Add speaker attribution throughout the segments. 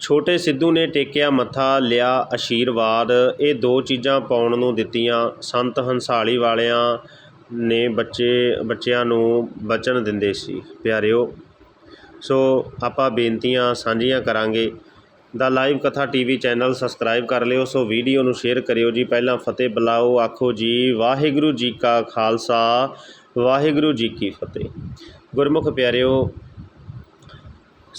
Speaker 1: ਛੋਟੇ ਸਿੱਧੂ ਨੇ ਟੇਕਿਆ ਮੱਥਾ, ਲਿਆ ਅਸ਼ੀਰਵਾਦ। ਇਹ ਦੋ ਚੀਜ਼ਾਂ ਪਾਉਣ ਨੂੰ ਦਿੱਤੀਆਂ। ਸੰਤ ਹੰਸਾਲੀ ਵਾਲਿਆਂ ਨੇ ਬੱਚੇ, ਬੱਚਿਆਂ ਨੂੰ ਬਚਨ ਦਿੰਦੇ ਸੀ। ਪਿਆਰਿਓ, ਸੋ ਆਪਾਂ ਬੇਨਤੀਆਂ ਸਾਂਝੀਆਂ ਕਰਾਂਗੇ। ਦਾ live Katha TV channel subscribe ਕਰ ਲਿਓ, ਸੋ ਵੀਡੀਓ ਨੂੰ ਸ਼ੇਅਰ ਕਰਿਓ ਜੀ। ਪਹਿਲਾਂ ਫਤਿਹ ਬੁਲਾਓ, ਆਖੋ ਜੀ, ਵਾਹਿਗੁਰੂ ਜੀ ਕਾ ਖਾਲਸਾ, ਵਾਹਿਗੁਰੂ ਜੀ ਕੀ ਫਤਿਹ। ਗੁਰਮੁਖ ਪਿਆਰਿਓ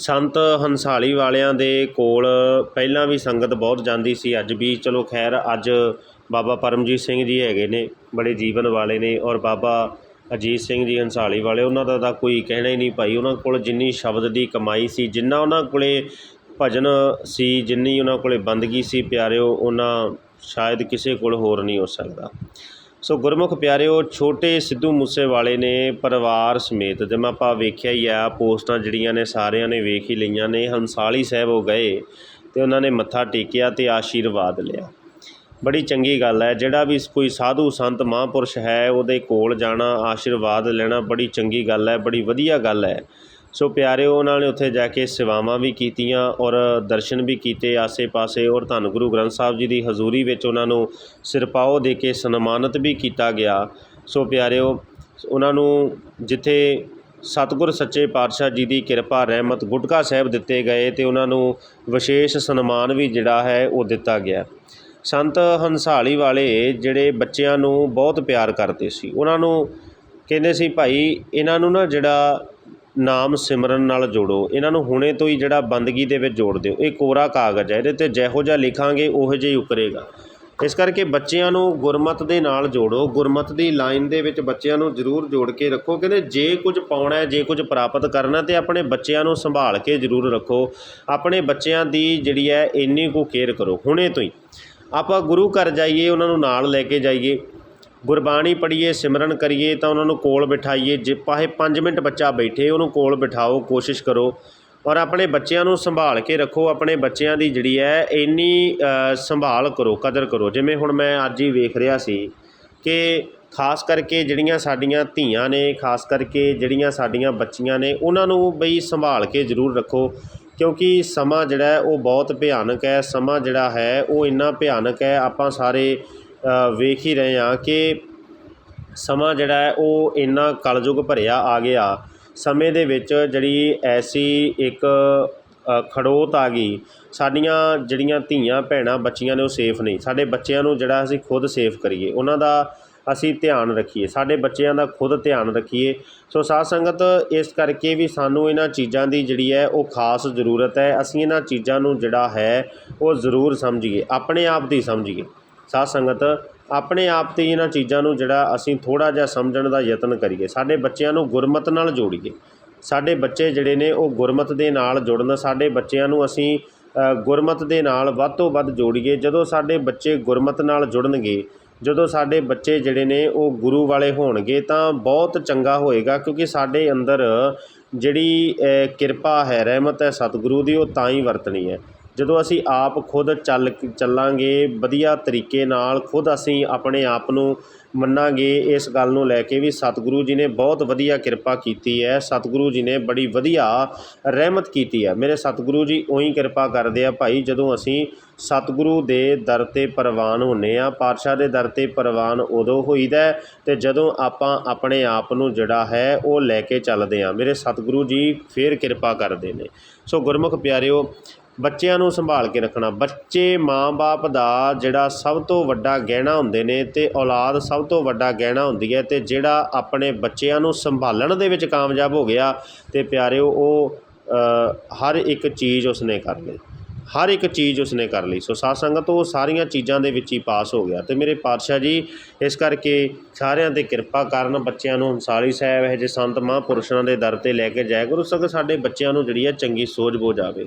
Speaker 1: ਸੰਤ ਹੰਸਾਲੀ ਵਾਲਿਆਂ ਦੇ ਕੋਲ ਪਹਿਲਾਂ ਵੀ ਸੰਗਤ ਬਹੁਤ ਜਾਂਦੀ ਸੀ, ਅੱਜ ਵੀ। ਚਲੋ ਖੈਰ, ਅੱਜ ਬਾਬਾ ਪਰਮਜੀਤ ਸਿੰਘ ਜੀ ਹੈਗੇ ਨੇ, ਬੜੇ ਜੀਵਨ ਵਾਲੇ ਨੇ ਔਰ ਬਾਬਾ ਅਜੀਤ ਸਿੰਘ ਜੀ ਹੰਸਾਲੀ ਵਾਲੇ, ਉਹਨਾਂ ਦਾ ਤਾਂ ਕੋਈ ਕਹਿਣਾ ਹੀ ਨਹੀਂ ਭਾਈ। ਉਹਨਾਂ ਕੋਲ ਜਿੰਨੀ ਸ਼ਬਦ ਦੀ ਕਮਾਈ ਸੀ, ਜਿੰਨਾ ਉਹਨਾਂ ਕੋਲੇ ਭਜਨ ਸੀ, ਜਿੰਨੀ ਉਹਨਾਂ ਕੋਲੇ ਬੰਦਗੀ ਸੀ, ਪਿਆਰਿਓ, ਉਹਨਾਂ ਸ਼ਾਇਦ ਕਿਸੇ ਕੋਲ ਹੋਰ ਨਹੀਂ ਹੋ ਸਕਦਾ। ਸੋ ਗੁਰਮੁਖ ਪਿਆਰਿਓ, ਛੋਟੇ ਸਿੱਧੂ ਮੂਸੇਵਾਲੇ ਨੇ ਪਰਿਵਾਰ ਸਮੇਤ, ਜਿਵੇਂ ਆਪਾਂ ਵੇਖਿਆ ਹੀ ਆ, ਪੋਸਟਾਂ ਜਿਹੜੀਆਂ ਨੇ ਸਾਰਿਆਂ ਨੇ ਵੇਖ ਹੀ ਲਈਆਂ ਨੇ, ਹੰਸਾਲੀ ਸਾਹਿਬ ਉਹ ਗਏ ਤੇ ਉਹਨਾਂ ਨੇ ਮੱਥਾ ਟੇਕਿਆ ਤੇ ਆਸ਼ੀਰਵਾਦ ਲਿਆ। ਬੜੀ ਚੰਗੀ ਗੱਲ ਹੈ, ਜਿਹੜਾ ਵੀ ਕੋਈ ਸਾਧੂ ਸੰਤ ਮਹਾਂਪੁਰਸ਼ ਹੈ, ਉਹਦੇ ਕੋਲ ਜਾਣਾ, ਆਸ਼ੀਰਵਾਦ ਲੈਣਾ ਬੜੀ ਚੰਗੀ ਗੱਲ ਹੈ, ਬੜੀ ਵਧੀਆ ਗੱਲ ਹੈ। ਸੋ ਪਿਆਰਿਓ ਉਹਨਾਂ ਨੇ ਉੱਥੇ ਜਾ ਕੇ ਸੇਵਾਵਾਂ ਵੀ ਕੀਤੀਆਂ ਔਰ ਦਰਸ਼ਨ ਵੀ ਕੀਤੇ ਆਸੇ-ਪਾਸੇ ਔਰ ਧੰਨ ਗੁਰੂ ਗ੍ਰੰਥ ਸਾਹਿਬ ਜੀ ਦੀ ਹਜ਼ੂਰੀ ਵਿੱਚ ਉਹਨਾਂ ਨੂੰ ਸਿਰਪਾਓ ਦੇ ਕੇ ਸਨਮਾਨਿਤ ਵੀ ਕੀਤਾ ਗਿਆ। ਸੋ ਪਿਆਰਿਓ ਉਹਨਾਂ ਨੂੰ ਜਿੱਥੇ ਸਤਿਗੁਰ ਸੱਚੇ ਪਾਤਸ਼ਾਹ ਜੀ ਦੀ ਕਿਰਪਾ, ਰਹਿਮਤ, ਗੁਟਕਾ ਸਾਹਿਬ ਦਿੱਤੇ ਗਏ ਤੇ ਉਹਨਾਂ ਨੂੰ ਵਿਸ਼ੇਸ਼ ਸਨਮਾਨ ਵੀ ਜਿਹੜਾ ਹੈ ਉਹ ਦਿੱਤਾ ਗਿਆ। ਸੰਤ ਹੰਸਾਲੀ ਵਾਲੇ ਜਿਹੜੇ ਬੱਚਿਆਂ ਨੂੰ ਬਹੁਤ ਪਿਆਰ ਕਰਦੇ ਸੀ, ਉਹਨਾਂ ਨੂੰ ਕਹਿੰਦੇ ਸੀ, ਭਾਈ, ਇਹਨਾਂ ਨੂੰ ਨਾ ਜਿਹੜਾ ਨਾਮ ਸਿਮਰਨ ਨਾਲ ਜੋੜੋ। ਇਹਨਾਂ ਨੂੰ ਹੁਣੇ ਤੋਂ ਹੀ ਜਿਹੜਾ ਬੰਦਗੀ ਦੇ ਵਿੱਚ ਜੋੜ ਦਿਓ। ਇਹ ਕੋਰਾ ਕਾਗਜ਼ ਹੈ, ਇਹਦੇ ਤੇ ਜਿਹੋ ਜਿਹਾ ਲਿਖਾਂਗੇ, ਉਹੋ ਜਿਹਾ ਹੀ ਉਕਰੇਗਾ। ਇਸ ਕਰਕੇ ਬੱਚਿਆਂ ਨੂੰ ਗੁਰਮਤ ਦੇ ਨਾਲ ਜੋੜੋ। ਗੁਰਮਤ ਦੀ ਲਾਈਨ ਦੇ ਵਿੱਚ ਬੱਚਿਆਂ ਨੂੰ ਜ਼ਰੂਰ ਜੋੜ ਕੇ ਰੱਖੋ। ਕਹਿੰਦੇ ਜੇ ਕੁਝ ਪਾਉਣਾ ਜੇ ਕੁਝ ਪ੍ਰਾਪਤ ਕਰਨਾ ਤੇ ਆਪਣੇ ਬੱਚਿਆਂ ਨੂੰ ਸੰਭਾਲ ਕੇ ਜ਼ਰੂਰ ਰੱਖੋ। ਆਪਣੇ ਬੱਚਿਆਂ ਦੀ ਜਿਹੜੀ ਹੈ, ਇੰਨੀ ਕੁ ਕੇਅਰ ਕਰੋ, ਹੁਣੇ ਤੋਂ ਹੀ। ਆਪਾਂ ਗੁਰੂ ਘਰ ਜਾਈਏ, ਉਹਨਾਂ ਨੂੰ ਨਾਲ ਲੈ ਕੇ ਜਾਈਏ। ਗੁਰਬਾਣੀ ਪੜ੍ਹੀਏ, ਸਿਮਰਨ ਕਰੀਏ ਤਾਂ ਉਹਨਾਂ ਨੂੰ ਕੋਲ ਬਿਠਾਈਏ। ਜੇ ਪਾਹੇ 5 ਮਿੰਟ ਬੱਚਾ ਬੈਠੇ, ਉਹਨੂੰ ਕੋਲ ਬਿਠਾਓ, ਕੋਸ਼ਿਸ਼ ਕਰੋ। ਔਰ ਆਪਣੇ ਬੱਚਿਆਂ ਨੂੰ ਸੰਭਾਲ ਕੇ ਰੱਖੋ। ਆਪਣੇ ਬੱਚਿਆਂ ਦੀ ਜਿਹੜੀ ਹੈ, ਇੰਨੀ ਸੰਭਾਲ ਕਰੋ, ਕਦਰ ਕਰੋ। ਜਿਵੇਂ ਹੁਣ ਮੈਂ ਅੱਜ ਹੀ ਵੇਖ ਰਿਹਾ ਸੀ ਕਿ ਖਾਸ ਕਰਕੇ ਜਿਹੜੀਆਂ ਸਾਡੀਆਂ ਧੀਆਂ ਨੇ, ਖਾਸ ਕਰਕੇ ਜਿਹੜੀਆਂ ਸਾਡੀਆਂ ਬੱਚੀਆਂ ਨੇ, ਉਹਨਾਂ ਨੂੰ ਬਈ ਸੰਭਾਲ ਕੇ ਜ਼ਰੂਰ ਰੱਖੋ। ਕਿਉਂਕਿ ਸਮਾਂ ਜਿਹੜਾ ਉਹ ਬਹੁਤ ਭਿਆਨਕ ਹੈ। ਸਮਾਂ ਜਿਹੜਾ ਹੈ, ਉਹ ਇੰਨਾ ਭਿਆਨਕ ਹੈ। ਆਪਾਂ ਸਾਰੇ ਵੇਖ ਹੀ ਰਹੇ ਹਾਂ ਕਿ ਸਮਾਂ ਜਿਹੜਾ ਹੈ ਉਹ ਇੰਨਾ ਕਲਯੁੱਗ ਭਰਿਆ ਆ ਗਿਆ। ਸਮੇਂ ਦੇ ਵਿੱਚ ਜਿਹੜੀ ਐਸੀ ਇੱਕ ਖੜੋਤ ਆ ਗਈ। ਸਾਡੀਆਂ ਜਿਹੜੀਆਂ ਧੀਆਂ, ਭੈਣਾਂ, ਬੱਚੀਆਂ ਨੇ ਉਹ ਸੇਫ ਨਹੀਂ। ਸਾਡੇ ਬੱਚਿਆਂ ਨੂੰ ਜਿਹੜਾ ਅਸੀਂ ਖੁਦ ਸੇਫ ਕਰੀਏ, ਉਹਨਾਂ ਦਾ ਅਸੀਂ ਧਿਆਨ ਰੱਖੀਏ। ਸਾਡੇ ਬੱਚਿਆਂ ਦਾ ਖੁਦ ਧਿਆਨ ਰੱਖੀਏ। ਸੋ ਸਾਧ ਸੰਗਤ, ਇਸ ਕਰਕੇ ਵੀ ਸਾਨੂੰ ਇਹਨਾਂ ਚੀਜ਼ਾਂ ਦੀ ਜਿਹੜੀ ਹੈ ਉਹ ਖਾਸ ਜ਼ਰੂਰਤ ਹੈ। ਅਸੀਂ ਇਹਨਾਂ ਚੀਜ਼ਾਂ ਨੂੰ ਜਿਹੜਾ ਹੈ, ਉਹ ਜ਼ਰੂਰ ਸਮਝੀਏ। ਆਪਣੇ ਆਪ ਦੀ ਸਮਝੀਏ। ਸਾਧ ਸੰਗਤ, ਆਪਣੇ ਆਪ ਤੇ ਇਹਨਾਂ ਚੀਜ਼ਾਂ ਨੂੰ ਜਿਹੜਾ ਅਸੀਂ ਥੋੜਾ ਜਿਹਾ ਸਮਝਣ ਦਾ ਯਤਨ ਕਰੀਏ। ਸਾਡੇ ਬੱਚਿਆਂ ਨੂੰ ਗੁਰਮਤ ਨਾਲ ਜੋੜੀਏ। ਸਾਡੇ ਬੱਚੇ ਜਿਹੜੇ ਨੇ ਉਹ ਗੁਰਮਤ ਦੇ ਨਾਲ ਜੁੜਨ, ਸਾਡੇ ਬੱਚਿਆਂ ਨੂੰ ਅਸੀਂ ਗੁਰਮਤ ਦੇ ਨਾਲ ਵੱਧ ਤੋਂ ਵੱਧ ਜੋੜੀਏ। ਜਦੋਂ ਸਾਡੇ ਬੱਚੇ ਗੁਰਮਤ ਨਾਲ ਜੁੜਨਗੇ, ਜਦੋਂ ਸਾਡੇ ਬੱਚੇ ਜਿਹੜੇ ਨੇ ਉਹ ਗੁਰੂ ਵਾਲੇ ਹੋਣਗੇ, ਤਾਂ ਬਹੁਤ ਚੰਗਾ ਹੋਏਗਾ, ਕਿਉਂਕਿ ਸਾਡੇ ਅੰਦਰ ਜਿਹੜੀ ਕਿਰਪਾ ਹੈ, ਰਹਿਮਤ ਹੈ, ਸਤਿਗੁਰੂ ਦੀ, ਉਹ ਤਾਂ ਹੀ ਵਰਤਣੀ ਹੈ। ਜਦੋਂ ਅਸੀਂ ਆਪ ਖੁਦ ਚੱਲ ਚੱਲਾਂਗੇ, ਵਧੀਆ ਤਰੀਕੇ ਨਾਲ ਖੁਦ ਅਸੀਂ ਆਪਣੇ ਆਪ ਨੂੰ ਮੰਨਾਂਗੇ, ਇਸ ਗੱਲ ਨੂੰ ਲੈ ਕੇ ਵੀ ਸਤਿਗੁਰੂ ਜੀ ਨੇ ਬਹੁਤ ਵਧੀਆ ਕਿਰਪਾ ਕੀਤੀ ਹੈ। ਸਤਿਗੁਰੂ ਜੀ ਨੇ ਬੜੀ ਵਧੀਆ ਰਹਿਮਤ ਕੀਤੀ ਹੈ। ਮੇਰੇ ਸਤਿਗੁਰੂ ਜੀ ਉਹੀ ਕਿਰਪਾ ਕਰਦੇ ਆ ਭਾਈ, ਜਦੋਂ ਅਸੀਂ ਸਤਿਗੁਰੂ ਦੇ ਦਰ ਤੇ ਪ੍ਰਵਾਨ ਹੁੰਨੇ ਆ, ਪਾਤਸ਼ਾਹ ਦੇ ਦਰ ਤੇ ਪ੍ਰਵਾਨ ਉਦੋਂ ਹੋਈਦਾ ਹੈ ਤੇ ਜਦੋਂ ਆਪਾਂ ਆਪਣੇ ਆਪ ਨੂੰ ਜਿਹੜਾ ਹੈ ਉਹ ਲੈ ਕੇ ਚੱਲਦੇ ਆ। ਮੇਰੇ ਸਤਿਗੁਰੂ ਜੀ ਫੇਰ ਕਿਰਪਾ ਕਰਦੇ ਨੇ। ਸੋ ਗੁਰਮੁਖ ਪਿਆਰਿਓ ਬੱਚਿਆਂ ਨੂੰ ਸੰਭਾਲ ਕੇ ਰੱਖਣਾ। ਬੱਚੇ ਮਾਂ-ਬਾਪ ਦਾ ਜਿਹੜਾ ਸਭ ਤੋਂ ਵੱਡਾ ਗਹਿਣਾ ਹੁੰਦੇ ਨੇ ਤੇ ਔਲਾਦ ਸਭ ਤੋਂ ਵੱਡਾ ਗਹਿਣਾ ਹੁੰਦੀ ਹੈ ਤੇ ਜਿਹੜਾ ਆਪਣੇ ਬੱਚਿਆਂ ਨੂੰ ਸੰਭਾਲਣ ਦੇ ਵਿੱਚ ਕਾਮਯਾਬ ਹੋ ਗਿਆ ਤੇ ਪਿਆਰਿਓ, ਉਹ ਹਰ ਇੱਕ ਚੀਜ਼ ਉਸਨੇ ਕਰ ਲਈ। ਹਰ ਇੱਕ ਚੀਜ਼ ਉਸਨੇ ਕਰ ਲਈ। ਸੋ ਸਾਧ ਸੰਗਤ, ਉਹ ਸਾਰੀਆਂ ਚੀਜ਼ਾਂ ਦੇ ਵਿੱਚ ਹੀ ਪਾਸ ਹੋ ਗਿਆ। ਤੇ ਮੇਰੇ ਪਾਤਸ਼ਾਹ ਜੀ, ਇਸ ਕਰਕੇ ਸਾਰਿਆਂ ਤੇ ਕਿਰਪਾ ਕਰਨ ਬੱਚਿਆਂ ਨੂੰ ਹੰਸਾਲੀ ਸਾਹਿਬ, ਇਹ ਜੇ ਸੰਤ ਮਹਾਂਪੁਰਸ਼ਾਂ ਦੇ ਦਰ ਤੇ ਲੈ ਕੇ ਜਾਇਆ ਗੁਰੂ ਸਗੋਂ ਸਾਡੇ ਬੱਚਿਆਂ ਨੂੰ ਜਿਹੜੀ ਹੈ ਚੰਗੀ ਸੋਝ ਬੋਝ ਆਵੇ।